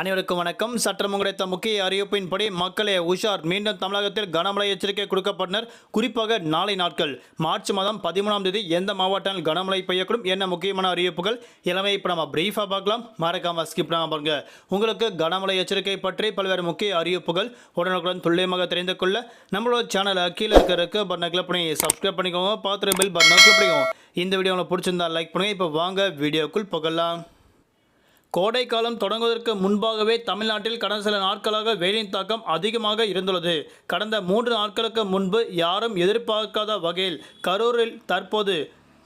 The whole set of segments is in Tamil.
அனைவருக்கும் வணக்கம். சற்றம் கிடைத்த முக்கிய அறிவிப்பின்படி மக்களே உஷார். மீண்டும் தமிழகத்தில் கனமழை எச்சரிக்கை கொடுக்கப்பட்டனர். குறிப்பாக நாளை நாட்கள். மார்ச் மாதம் பதிமூணாம் தேதி எந்த மாவட்டங்கள் கனமழை பெய்யக்கூடும் என்ன முக்கியமான அறிவிப்புகள்? எல்லாமே இப்போ நம்ம பிரீஃபாக பார்க்கலாம். மறக்காம ஸ்கிப் பண்ணாமல் பாருங்க. உங்களுக்கு கனமழை எச்சரிக்கை பற்றி பல்வேறு முக்கிய அறிவிப்புகள் உடனுக்குடன் துல்லியமாக தெரிந்து கொள்ள நம்மளோட சேனலை கீழே இருக்கிற இருக்க பட்டனை கிளிக் பண்ணி சப்ஸ்கிரைப் பண்ணிக்கோங்க. பார்த்துட்டு பில் பட்டனை கிளிக் பண்ணிக்கோங்க. இந்த வீடியோ உங்களுக்கு பிடிச்சிருந்தா லைக் பண்ணுங்கள் இப்போ வாங்க வீடியோக்குள் போகலாம். கோடை காலம் தொடங்குவதற்கு முன்பாகவே தமிழ்நாட்டில் கடந்த சில நாட்களாக வெயிலின் தாக்கம் அதிகமாக இருந்துள்ளது. கடந்த மூன்று நாட்களுக்கு முன்பு யாரும் எதிர்பார்க்காத வகையில் கரூரில் தற்போது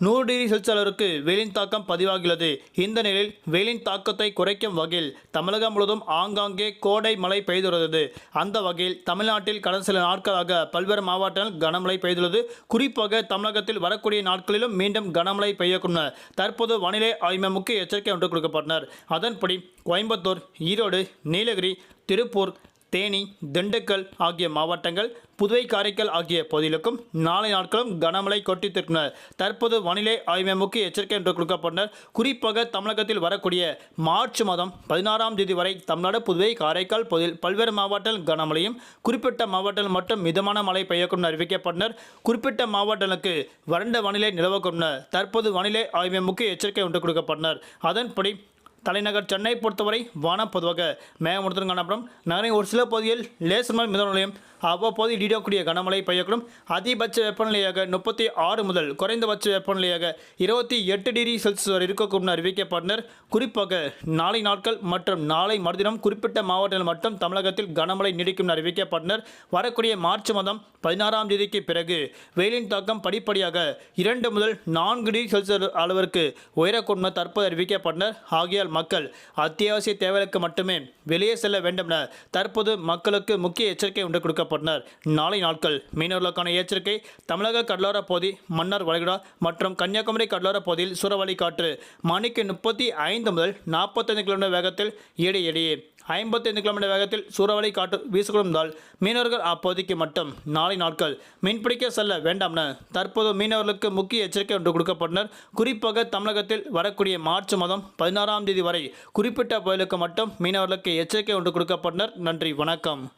நூறு டிகிரி செல்சியஸ் அளவிற்கு வெயிலின் தாக்கம் பதிவாகியுள்ளது இந்த நிலையில் வெயிலின் தாக்கத்தை குறைக்கும் வகையில் தமிழகம் முழுவதும் ஆங்காங்கே கோடை மழை பெய்துள்ளது அந்த வகையில் தமிழ்நாட்டில் கடந்த சில நாட்களாக பல்வேறு மாவட்டங்கள் கனமழை பெய்துள்ளது. குறிப்பாக தமிழகத்தில் வரக்கூடிய நாட்களிலும் மீண்டும் கனமழை பெய்யக்கூடும். தற்போது வானிலை ஆய்வு முக்கிய எச்சரிக்கை ஒன்று கொடுக்கப்பட்டனர் அதன்படி கோயம்புத்தூர் ஈரோடு நீலகிரி திருப்பூர் தேனி திண்டுக்கல் ஆகிய மாவட்டங்கள் புதுவை காரைக்கால் ஆகிய பகுதிகளுக்கும் நாளை நாட்களும் கனமழை கொட்டித்திருக்கின்றனர் தற்போது வானிலை ஆய்வு முக்கிய எச்சரிக்கை என்று கொடுக்கப்பட்டனர் குறிப்பாக தமிழகத்தில் வரக்கூடிய மார்ச் மாதம் பதினாறாம் தேதி வரை தமிழ்நாடு புதுவை காரைக்கால் பகுதியில் பல்வேறு மாவட்டங்கள் கனமழையும் குறிப்பிட்ட மாவட்டங்கள் மட்டும் மிதமான மழை பெய்யக்கூடும் அறிவிக்கப்பட்டனர் குறிப்பிட்ட மாவட்டங்களுக்கு வறண்ட வானிலை நிலவக்கூடும் தற்போது வானிலை ஆய்வு முக்கிய எச்சரிக்கை ஒன்று கொடுக்கப்பட்டனர் அதன்படி தலைநகர் சென்னை பொறுத்தவரை வானம் பொதுவாக மேகமூட்டத்துடன் காணப்படும். நகரின் ஒரு சில பகுதியில் லேசர் மழை நிலையம் அவ்வப்போது இடியக்கூடிய கனமழை பெய்யக்கூடும். அதிகபட்ச வெப்பநிலையாக முப்பத்தி ஆறு முதல் குறைந்தபட்ச வெப்பநிலையாக இருபத்தி எட்டு டிகிரி செல்சியஸ் வரை இருக்கக்கூடும் அறிவிக்கப்பட்டனர். குறிப்பாக நாளை நாட்கள் மற்றும் நாளை மறுதினம் குறிப்பிட்ட மாவட்டங்கள் மட்டும் தமிழகத்தில் கனமழை நீடிக்கும் அறிவிக்கப்பட்டனர். வரக்கூடிய மார்ச் மாதம் பதினாறாம் தேதிக்கு பிறகு வெயிலின் தாக்கம் படிப்படியாக இரண்டு முதல் நான்கு டிகிரி செல்சியஸ் அளவிற்கு உயரக்கூடும் தற்போது அறிவிக்கப்பட்டனர். ஆகியால் மக்கள் அத்தியாவசிய தேவைகளுக்கு மட்டுமே வெளியே செல்ல வேண்டும் என தற்போது மக்களுக்கு முக்கிய எச்சரிக்கை ஒன்று கொடுக்கப்பட்டனர் நாளை நாட்கள் மீனவர்களுக்கான எச்சரிக்கை தமிழக கடலோரப் பகுதி மன்னார் வளைகுடா மற்றும் கன்னியாகுமரி கடலோரப் பகுதியில் சூறாவளி காற்று மணிக்கு முப்பத்தி ஐந்து முதல் நாற்பத்தைந்து கிலோமீட்டர் வேகத்தில் இடையிடையே இடையே ஐம்பத்தைந்து கிலோமீட்டர் வேகத்தில் சூறாவளி காற்று வீசிக்கொண்டிருந்தால் மீனவர்கள் அப்போதைக்கு மட்டும் நாளை நாட்கள் மீன்பிடிக்க செல்ல வேண்டாம் என தற்போது மீனவர்களுக்கு முக்கிய எச்சரிக்கை ஒன்று கொடுக்கப்பட்டனர். குறிப்பாக தமிழகத்தில் வரக்கூடிய மார்ச் மாதம் பதினாறாம் தேதி வரை குறிப்பிட்ட புயலுக்கு மட்டும் மீனவர்களுக்கு எச்சரிக்கை ஒன்று கொடுக்கப்பட்டனர். நன்றி வணக்கம்.